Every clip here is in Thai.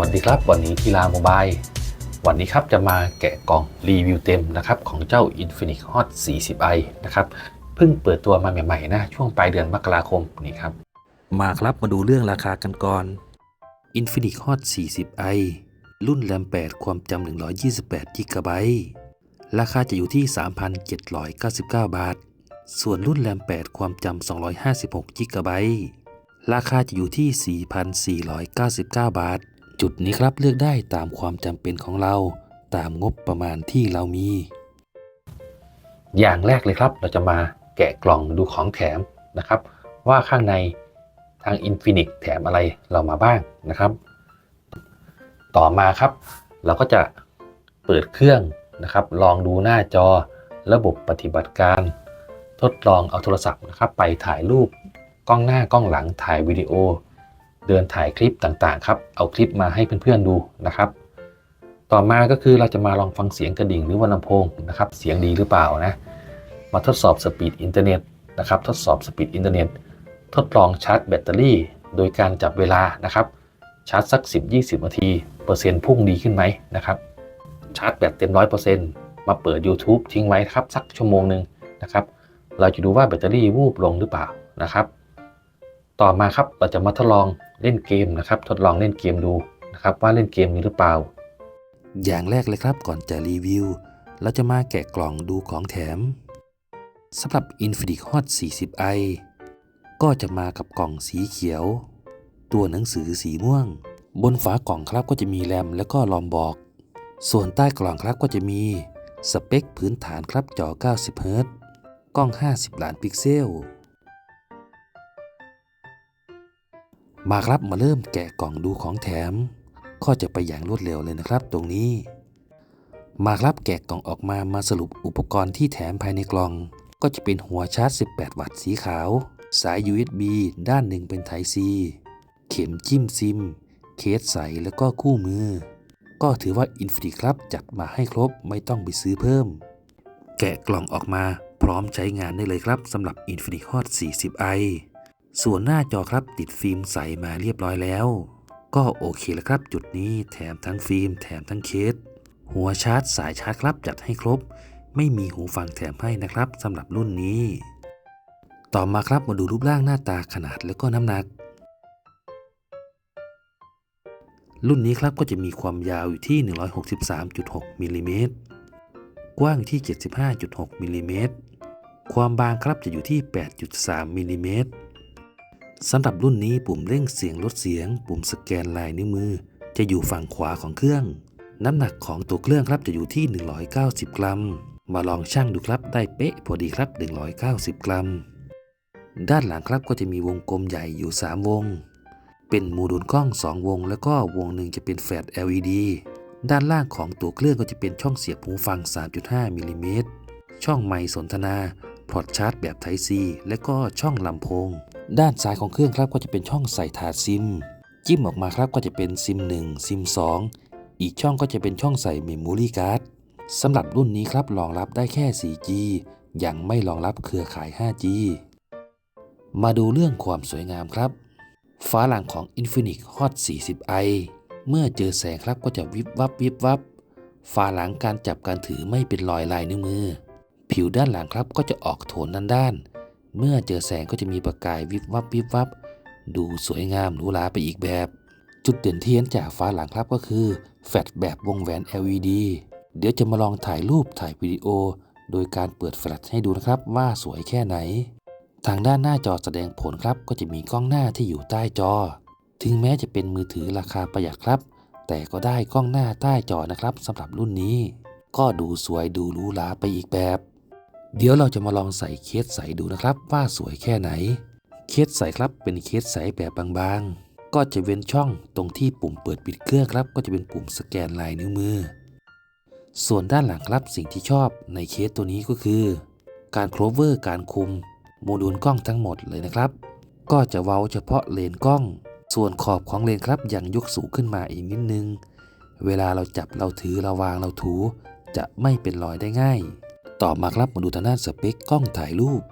วัสดีครับ วันนี้กีฬาโมบายวันนี้ครับจะมาแกะกล่องรีวิวเต็มนะครับของเจ้า Infinix Hot 40i นะครับเพิ่งเปิดตัวมาใหม่ๆนะช่วงปลายเดือนมกราคมนี่ครับ มาครับมาดูเรื่องราคากันก่อน Infinix Hot 40i รุ่นแรม 8 ความจำ128 g b ราคาจะอยู่ที่ 3,799 บาท ส่วนรุ่นแรม 8 ความจำ256 g b ราคาจะอยู่ที่ 4,499 บาท จุดนี้ครับเลือกได้ตามความจำเป็นของเรา ตามงบประมาณที่เรามี อย่างแรกเลยครับเราจะมาแกะกล่องดูของแถมนะครับ ว่าข้างในทาง Infinix แถมอะไรเรามาบ้างนะครับ ต่อมาครับ เราก็จะเปิดเครื่องนะครับ ลองดูหน้าจอระบบปฏิบัติการ ทดลองเอาโทรศัพท์นะครับ ไปถ่ายรูปกล้องหน้ากล้องหลังถ่ายวิดีโอ เดินถ่ายคลิปต่างๆครับ เอาคลิปมาให้เพื่อนๆดูนะครับ ต่อมาก็คือเราจะมาลองฟังเสียงกระดิ่งหรือว่าลำโพงนะครับ เสียงดีหรือเปล่านะ มาทดสอบสปีดอินเทอร์เน็ตนะครับ ทดสอบสปีดอินเทอร์เน็ต ทดลองชาร์จแบตเตอรี่ โดยการจับเวลานะครับ ชาร์จสัก 10-20นาที เปอร์เซ็นต์พุ่งดีขึ้นไหมนะครับ ชาร์จแบตเต็ม 100%มาเปิด YouTube ทิ้งไว้ครับสักชั่วโมงหนึ่งนะครับ เราจะดูว่าแบตเตอรี่วูบลงหรือเปล่านะครับ ต่อมาครับเราจะมาทดลอง เล่นเกมนะครับ ทดลองเล่นเกมดูนะครับว่าเล่นเกมนี้หรือเปล่า อย่างแรกเลยครับก่อนจะรีวิว เราจะมาแกะกล่องดูของแถมสำหรับ Infinix Hot 40i ก็จะมากับกล่องสีเขียว ตัวหนังสือสีม่วง บนฝากล่องครับก็จะมีแรมและก็ลอมบอก ส่วนใต้กล่องครับก็จะมีสเปคพื้นฐานครับจอ 90เฮิรตซ์กล้อง 50 ล้านพิกเซล มาครับมาเริ่มแกะกล่องดูของแถม ก็จะไปอย่างรวดเร็วเลยนะครับ ตรงนี้ มาครับแกะกล่องออกมามาสรุปอุปกรณ์ที่แถมภายในกล่อง ก็จะเป็นหัวชาร์จ 18 วัตต์สีขาว สาย USB ด้านหนึ่งเป็น Type C เข็มจิ้มซิม เคสใสแล้วก็คู่มือ ก็ถือว่า Infinix ครับจัดมาให้ครบไม่ต้องไปซื้อเพิ่ม แกะกล่องออกมาพร้อมใช้งานได้เลยครับสำหรับ Infinix Hot 40i ส่วนหน้าจอครับติดฟิล์มใสมาเรียบร้อยแล้ว ก็โอเคแล้วครับ จุดนี้แถมทั้งฟิล์มแถมทั้งเคส หัวชาร์จสายชาร์จครับจัดให้ครบ ไม่มีหูฟังแถมให้นะครับสำหรับรุ่นนี้ ต่อมาครับมาดูรูปร่างหน้าตาขนาดแล้วก็น้ำหนัก รุ่นนี้ครับก็จะมีความยาวอยู่ที่ 163.6มิลลิเมตรกว้างที่ 75.6มิลลิเมตรความบางครับจะอยู่ที่ 8.3มิลลิเมตร สำหรับรุ่นนี้ปุ่มเร่งเสียงลดเสียง ปุ่มสแกนลายนิ้วมือ จะอยู่ฝั่งขวาของเครื่อง น้ำหนักของตัวเครื่องครับจะอยู่ที่ 190 กรัม มาลองชั่งดูครับได้เป๊ะพอดีครับ 190 กรัม ด้านหลังครับก็จะมีวงกลมใหญ่อยู่ 3 วง เป็นโมดูลกล้อง 2 วง แล้วก็วงหนึ่งจะเป็นแฟลช LED ด้านล่างของตัวเครื่องก็จะเป็นช่องเสียบหูฟัง 3.5มิลลิเมตรช่องไมค์สนทนาพอร์ตชาร์จแบบ Type C และก็ช่องลำโพง ด้านซ้ายของเครื่องครับก็จะเป็นช่องใส่ถาดซิม จิ้มออกมาครับก็จะเป็นซิม 1 ซิม 2 อีกช่องก็จะเป็นช่องใส่เมมโมรี่การ์ดสำหรับรุ่นนี้ครับรองรับได้แค่ 4G ยังไม่รองรับเครือข่าย 5G มาดูเรื่องความสวยงามครับฝาหลังของ Infinix Hot 40i เมื่อเจอแสงครับก็จะวิบวับวิบวับฝาหลังการจับการถือไม่เป็นรอยลายนิ้วมือ ผิวด้านหลังครับก็จะออกโทนด้านๆ เมื่อเจอแสงก็จะมีประกายวิบวับวิบวับ ดูสวยงามหรูหราไปอีกแบบ จุดเด่นที่เห็นจากฝาหลังครับก็คือ แฟลชแบบวงแหวน LED เดี๋ยวจะมาลองถ่ายรูปถ่ายวิดีโอ โดยการเปิดแฟลชให้ดูนะครับว่าสวยแค่ไหน ทางด้านหน้าจอแสดงผลครับก็จะมีกล้องหน้าที่อยู่ใต้จอ ถึงแม้จะเป็นมือถือราคาประหยัดครับ แต่ก็ได้กล้องหน้าใต้จอนะครับสำหรับรุ่นนี้ ก็ดูสวยดูหรูหราไปอีกแบบ เดี๋ยวเราจะมาลองใส่เคสใสดูนะครับว่าสวยแค่ไหน เคสใสครับเป็นเคสใสแบบบางๆ ก็จะเว้นช่องตรงที่ปุ่มเปิดปิดเครื่องครับ ก็จะเป็นปุ่มสแกนลายนิ้วมือ ส่วนด้านหลังครับสิ่งที่ชอบในเคสตัวนี้ก็คือ การโครเวอร์การคุมโมดูลกล้องทั้งหมดเลยนะครับ ก็จะเว้าเฉพาะเลนกล้อง ส่วนขอบของเลนครับยังยกสูงขึ้นมาอีกนิดนึง เวลาเราจับเราถือเราวางเราถู จะไม่เป็นรอยได้ง่าย ต่อมาครับมาดูทางด้านสเปคกล้องถ่ายรูป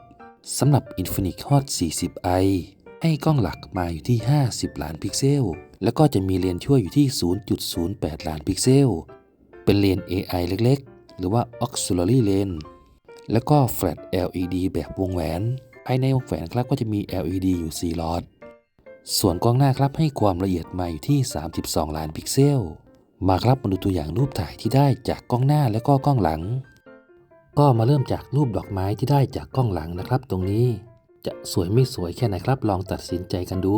สำหรับ Infinix Hot 40i ให้กล้องหลักมาอยู่ที่ 50 ล้านพิกเซล แล้วก็จะมีเลนส์ช่วยอยู่ที่ 0.08 ล้านพิกเซล เป็นเลนส์ AI เล็กๆ หรือว่า auxiliary lens แล้วก็ flat LED แบบวงแหวน ภายในวงแหวนครับก็จะมี LED อยู่ 4 หลอด ส่วนกล้องหน้าครับให้ความละเอียดมาอยู่ที่ 32 ล้านพิกเซล มาครับมาดูตัวอย่างรูปถ่ายที่ได้จากกล้องหน้าและก็กล้องหลัง ก็มาเริ่มจากรูปดอกไม้ที่ได้จากกล้องหลังนะครับ ตรงนี้จะสวยไม่สวยแค่ไหนครับ ลองตัดสินใจกันดู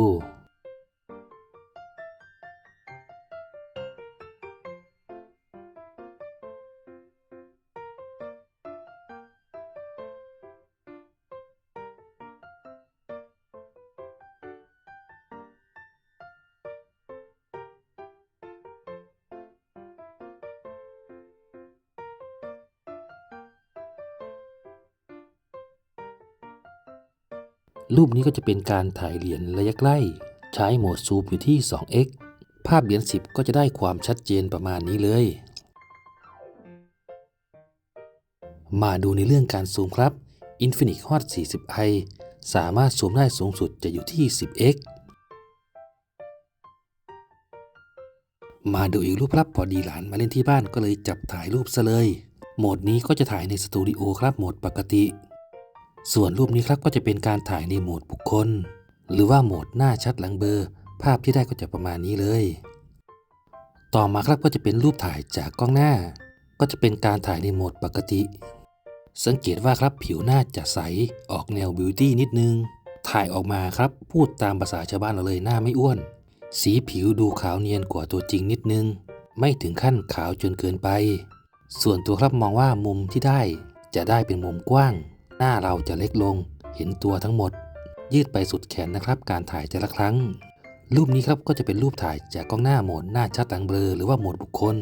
รูปนี้ก็จะเป็นการถ่ายเหรียญระยะใกล้ ใช้โหมดซูมอยู่ที่ 2x ภาพเหรียญ10 ก็จะได้ความชัดเจนประมาณนี้เลย มาดูในเรื่องการซูมครับ Infinix Hot 40i สามารถซูมได้สูงสุดจะอยู่ที่ 10x มาดูอีกรูปครับพอดีหลานมาเล่นที่บ้านก็เลยจับถ่ายรูปซะเลย โหมดนี้ก็จะถ่ายในสตูดิโอครับโหมดปกติ ส่วนรูปนี้ครับก็จะเป็นการถ่ายในโหมดบุคคล หรือว่าโหมดหน้าชัดหลังเบลอร์ ภาพที่ได้ก็จะประมาณนี้เลย ต่อมาครับก็จะเป็นรูปถ่ายจากกล้องหน้า ก็จะเป็นการถ่ายในโหมดปกติ สังเกตว่าครับผิวหน้าจะใสออกแนวบิวตี้นิดนึง ถ่ายออกมาครับพูดตามภาษาชาวบ้านเราเลยหน้าไม่อ้วน สีผิวดูขาวเนียนกว่าตัวจริงนิดนึง ไม่ถึงขั้นขาวจนเกินไป ส่วนตัวครับมองว่ามุมที่ได้จะได้เป็นมุมกว้าง หน้าเราจะเล็กลง เห็นตัวทั้งหมด ยืดไปสุดแขนนะครับ การถ่ายแต่ละครั้ง รูปนี้ครับก็จะเป็นรูปถ่ายจากกล้องหน้าโหมดหน้าชัดหลังเบลอหรือว่าโหมดบุคคล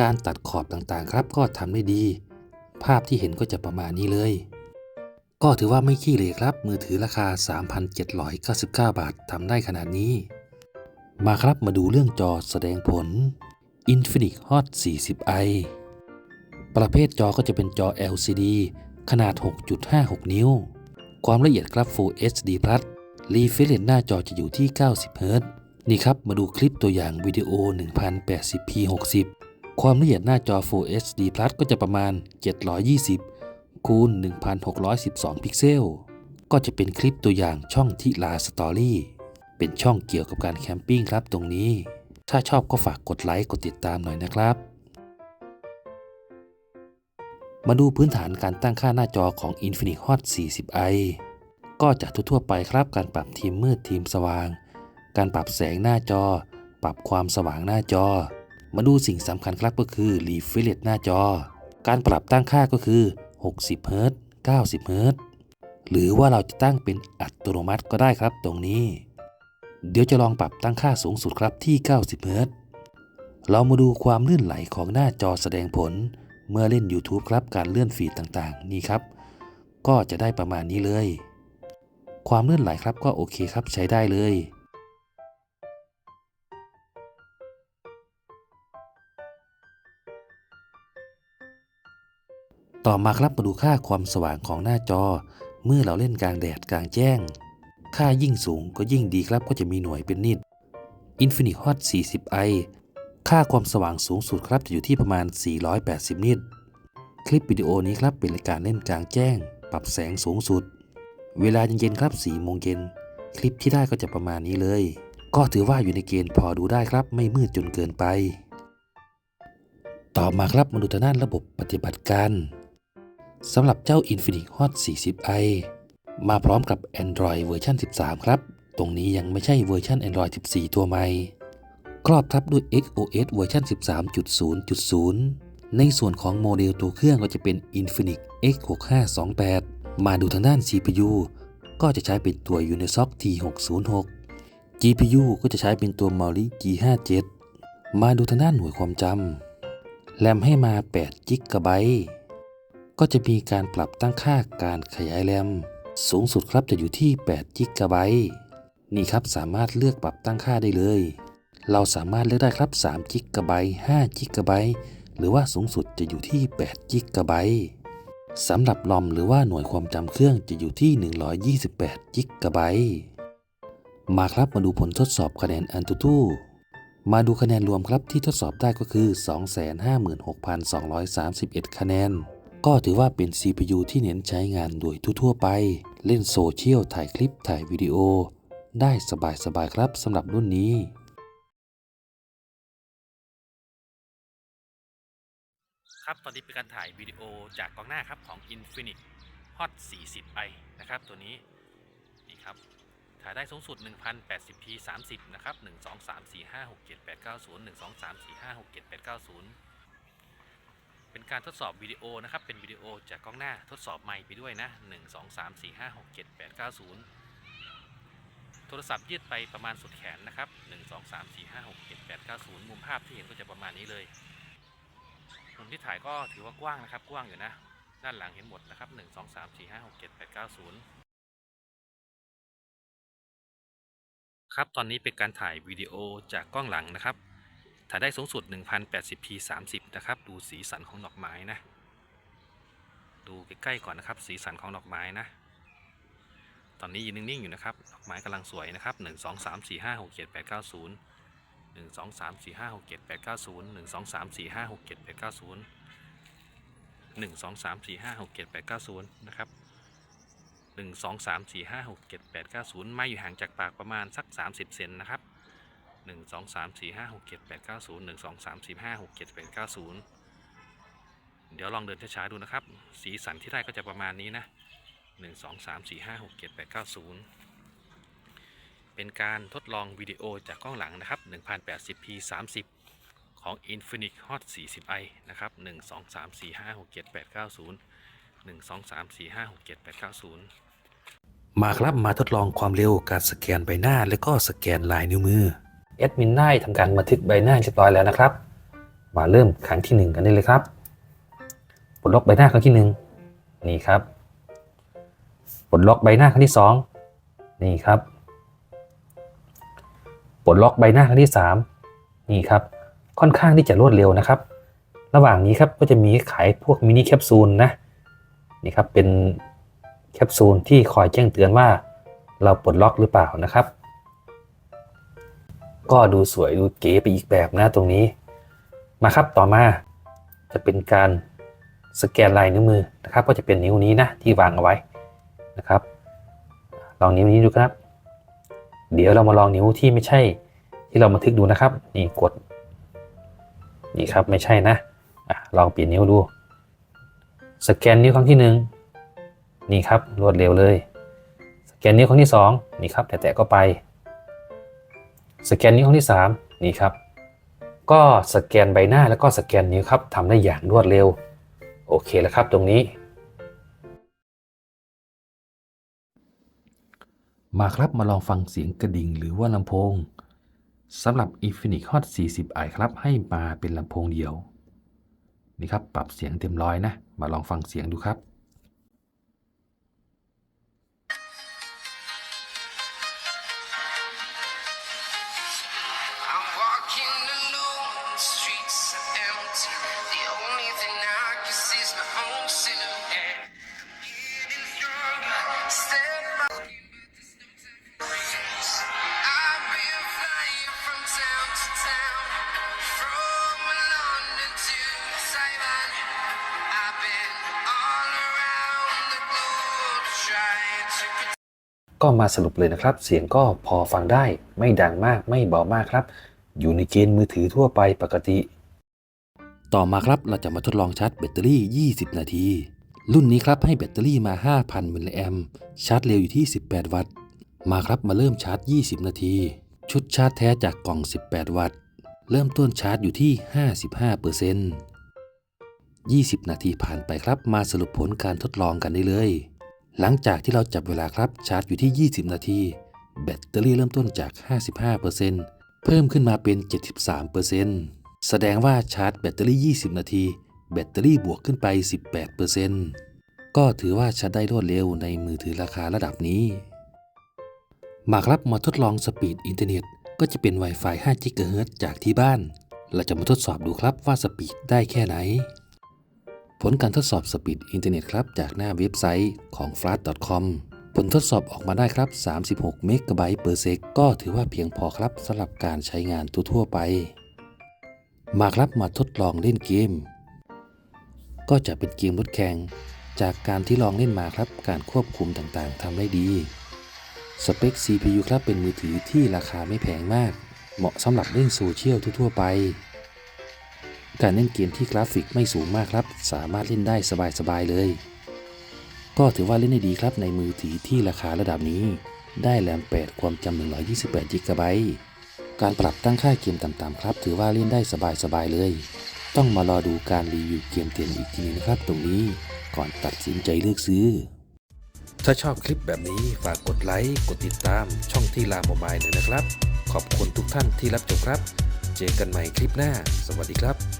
การตัดขอบต่างๆครับก็ทำได้ดี ภาพที่เห็นก็จะประมาณนี้เลย ก็ถือว่าไม่ขี้เหร่ครับ มือถือราคา 3,799 บาททำได้ขนาดนี้ มาครับมาดูเรื่องจอแสดงผล Infinix Hot 40i ประเภทจอก็จะเป็นจอ LCD ขนาด 6.56 นิ้ว ความละเอียดครับ Full HD Plus รีเฟรชหน้าจอจะอยู่ที่ 90เฮิรต์นี่ครับ มาดูคลิปตัวอย่างวิดีโอ 1080p 60 ความละเอียดหน้าจอ Full HD Plus ก็จะประมาณ 720 คูณ 1612 พิกเซล ก็จะเป็นคลิปตัวอย่างช่องทิลาสตอรี่ เป็นช่องเกี่ยวกับการแคมปิ้งครับตรงนี้ ถ้าชอบก็ฝากกดไลค์ กดติดตามหน่อยนะครับ มาดูพื้นฐานการตั้งค่าหน้าจอของ Infinix Hot 40i ก็จะทั่วๆไปครับการปรับทีมมืดทีมสว่าง การปรับแสงหน้าจอ ปรับความสว่างหน้าจอ มาดูสิ่งสำคัญครับก็คือ Refresh หน้าจอ การปรับตั้งค่าก็คือ 60เฮิรตซ์90เฮิรตหรือว่าเราจะตั้งเป็นอัตโนมัติก็ได้ครับตรงนี้ เดี๋ยวจะลองปรับตั้งค่าสูงสุดครับที่ 90เฮิรตเรามาดูความลื่นไหลของหน้าจอแสดงผล เมื่อเล่น YouTube ครับการเลื่อนฟีดต่างๆ นี่ครับ ก็จะได้ประมาณนี้เลย ความเลื่อนไหลครับก็โอเคครับใช้ได้เลยต่อมาครับมาดูค่าความสว่างของหน้าจอ เมื่อเราเล่นกลางแดดกลางแจ้ง ค่ายิ่งสูงก็ยิ่งดีครับก็จะมีหน่วยเป็นนิต Infinix Hot 40i ค่าความสว่างสูงสุดครับจะอยู่ที่ประมาณ 480 นิตคลิปวิดีโอนี้ครับเป็นรายการเล่นกลางแจ้ง ปรับแสงสูงสุด เวลาเย็นๆครับ4โมงเย็น คลิปที่ได้ก็จะประมาณนี้เลย ก็ถือว่าอยู่ในเกณฑ์พอดูได้ครับไม่มืดจนเกินไป ต่อมาครับมาดูทางด้านระบบปฏิบัติการสำหรับเจ้า Infinix Hot 40i มาพร้อมกับ Android เวอร์ชัน13 ครับ ตรงนี้ยังไม่ใช่เวอร์ชัน Android 14 ตัวใหม่ ครอบทับด้วย XOS เวอร์ชัน13.0.0 ในส่วนของโมเดลตัวเครื่องก็จะเป็น Infinix X6528 มาดูทางด้าน CPU ก็จะใช้เป็นตัว Unisoc T606 GPU ก็จะใช้เป็นตัว Mali G57 มาดูทางด้านหน่วยความจำ แรมให้มา8 g b ก็จะมีการปรับตั้งค่าการขยายแรม สูงสุดครับจะอยู่ที่8 g b นี่ครับสามารถเลือกปรับตั้งค่าได้เลย เราสามารถเลือกได้ครับ3 g b 5 g b หรือว่าสูงสุดจะอยู่ที่8 g b สำหรับลอมหรือว่าหน่วยความจำเครื่องจะอยู่ที่ 128 g b มาครับมาดูผลทดสอบคะแนน AnTuTu มาดูคะแนนรวมครับที่ทดสอบได้ก็คือ 256,231 คะแนน ก็ถือว่าเป็น CPU ที่เน้นใช้งานโดยทั่วๆไป เล่นโซเชียลถ่ายคลิปถ่ายวิดีโอ ได้สบายๆครับสำหรับรุ่นนี้ ครับ ตอนนี้เป็นการถ่ายวิดีโอจากกล้องหน้าครับของ Infinix Hot 40i นะครับ ตัวนี้นี่ครับถ่ายได้สูงสุด 1080p 30 นะครับ 1 2 3 4 5 6 7 8 9 0 1 2 3 4 5 6 7 8 9 0 เป็นการทดสอบวิดีโอนะครับ เป็นวิดีโอจากกล้องหน้าทดสอบไมค์ไปด้วยนะ 1 2 3 4 5 6 7 8 9 0 โทรศัพท์ยืดไปประมาณสุดแขนนะครับ 1 2 3 4 5 6 7 8 9 0 มุมภาพที่เห็นก็จะประมาณนี้เลย มุมที่ถ่ายก็ถือว่ากว้างนะครับ กว้างอยู่นะ ด้านหลังเห็นหมดนะครับ1 2 3 4 5 6 7 8 9 0ครับตอนนี้เป็นการถ่ายวิดีโอจากกล้องหลังนะครับ ถ่ายได้สูงสุด 1080p 30 นะครับ ดูสีสันของดอกไม้นะ ดูใกล้ๆก่อนนะครับ สีสันของดอกไม้นะ ตอนนี้ยืนนิ่งๆอยู่นะครับ ดอกไม้กำลังสวยนะครับ 1 2 3 4 5 6 7 8 9 0 1 2 3 4 5 6 7 8 9 0 1 2 3 4 5 6 7 8 9 0 1 2 3 4 5 6 7 8 9 0นะครับ1 2 3 4 5 6 7 8 9 0 ไม่อยู่ห่างจากปากประมาณสัก 30 เซนนะครับ 1 2 3 4 5 6 7 8 9 0 1 2 3 4 5 6 7 8 9 0 เดี๋ยวลองเดินช้าๆดูนะครับ สีสันที่ได้ก็จะประมาณนี้นะ 1 2 3 4 5 6 7 8 9 0 เป็นการทดลองวิดีโอจากกล้องหลังนะครับ 1080p 30 ของ Infinix Hot 40i นะครับ 1 2 3 4 5 6 7 8 9 0 1 2 3 4 5 6 7 8 9 0 มาครับมาทดลองความเร็วการสแกนใบหน้า และก็สแกนลายนิ้วมือแอดมินได้ทำการบันทึกใบหน้าเรียบร้อยแล้วนะครับ มาเริ่มครั้งที่ 1 กันได้เลยครับปลดล็อกใบหน้าครั้งที่ 1 นี่ครับปลดล็อกใบหน้าครั้งที่ 2 นี่ครับ ดล็อกใบหน้าครั้งที่ 3 นี่ครับค่อนข้างที่จะรวดเร็วนะครับ ระหว่างนี้ครับก็จะมีขายพวกมินิแคปซูลนะนี่ครับเป็นแคปซูลที่คอยแจ้งเตือนว่า เราปลดล็อกหรือเปล่านะครับ ก็ดูสวยดูเก๋ไปอีกแบบนะตรงนี้ มาครับต่อมาจะเป็นการสแกนลายนิ้วมือนะครับ ก็จะเป็นนิ้วนี้นะที่วางเอาไว้นะครับ ลองนิ้วนี้ดูครับ เดี๋ยวเรามาลองนิ้วที่ไม่ใช่ ที่เราบันทึกดูนะครับ นี่กด นี่ครับไม่ใช่นะอะลองเปลี่ยนนิ้วดู สแกนนิ้วครั้งที่หนึ่งนี่ครับรวดเร็วเลย สแกนนิ้วครั้งที่ 2 นี่ครับ แตะๆก็ไป สแกนนิ้วครั้งที่ 3 นี่ครับ ก็สแกนใบหน้าแล้วก็สแกนนิ้วครับทำได้อย่างรวดเร็ว โอเคแล้วครับตรงนี้ มาครับมาลองฟังเสียงกระดิ่งหรือว่าลำโพงสำหรับ Infinix Hot 40i ครับให้มาเป็นลำโพงเดียว นี่ครับปรับเสียงเต็มร้อยนะ มาลองฟังเสียงดูครับ ก็มาสรุปเลยนะครับ เสียงก็พอฟังได้ไม่ดังมากไม่เบามากครับ อยู่ในเกณฑ์มือถือทั่วไปปกติ ต่อมาครับเราจะมาทดลองชาร์จแบตเตอรี่ 20 นาที รุ่นนี้ครับให้แบตเตอรี่มา 5,000 มิลลิแอมป์ชาร์จเร็วอยู่ที่ 18 วัตต์ มาครับมาเริ่มชาร์จ 20 นาที ชุดชาร์จแท้จากกล่อง 18 วัตต์ เริ่มต้นชาร์จอยู่ที่ 55% 20 นาทีผ่านไปครับมาสรุปผลการทดลองกันได้เลย หลังจากที่เราจับเวลาครับชาร์จอยู่ที่ 20 นาที แบตเตอรี่เริ่มต้นจาก 55%เพิ่มขึ้นมาเป็น 73%แสดงว่าชาร์จแบตเตอรี่ 20 นาที แบตเตอรี่บวกขึ้นไป 18%ก็ถือว่าชาร์จได้รวดเร็วในมือถือราคาระดับนี้ มาครับมาทดลองสปีดอินเทอร์เน็ต ก็จะเป็น Wi-Fi 5 GHz จากที่บ้าน เราจะมาทดสอบดูครับว่าสปีดได้แค่ไหน ผลการทดสอบสปีดอินเทอร์เน็ตครับจากหน้าเว็บไซต์ของ flash.com ผลทดสอบออกมาได้ครับ 36 เมกะไบต์ per sec ก็ถือว่าเพียงพอครับสำหรับการใช้งานทั่วไป มาครับมาทดลองเล่นเกม ก็จะเป็นเกมรถแข่งจากการที่ลองเล่นมาครับ การควบคุมต่างๆทำได้ดี สเปค CPU ครับเป็นมือถือที่ราคาไม่แพงมาก เหมาะสำหรับเล่นโซเชียลทั่วๆไป การเล่นเกมที่กราฟิกไม่สูงมากครับ สามารถเล่นได้สบายๆเลย ก็ถือว่าเล่นได้ดีครับในมือถือที่ราคาระดับนี้ ได้แรม 8 ความจำ128 g b การปรับตั้งค่าเกมต่ำๆครับ ถือว่าเล่นได้สบายๆเลย ต้องมารอดูการรีวิวเกมเต็มอีกทีนึงนะครับตรงนี้ก่อนตัดสินใจเลือกซื้อ ถ้าชอบคลิปแบบนี้ฝากกดไลค์กดติดตามช่องที่ลาโมบายหน่อยนะครับ ขอบคุณทุกท่านที่รับชมครับ เจอกันใหม่คลิปหน้า สวัสดีครับ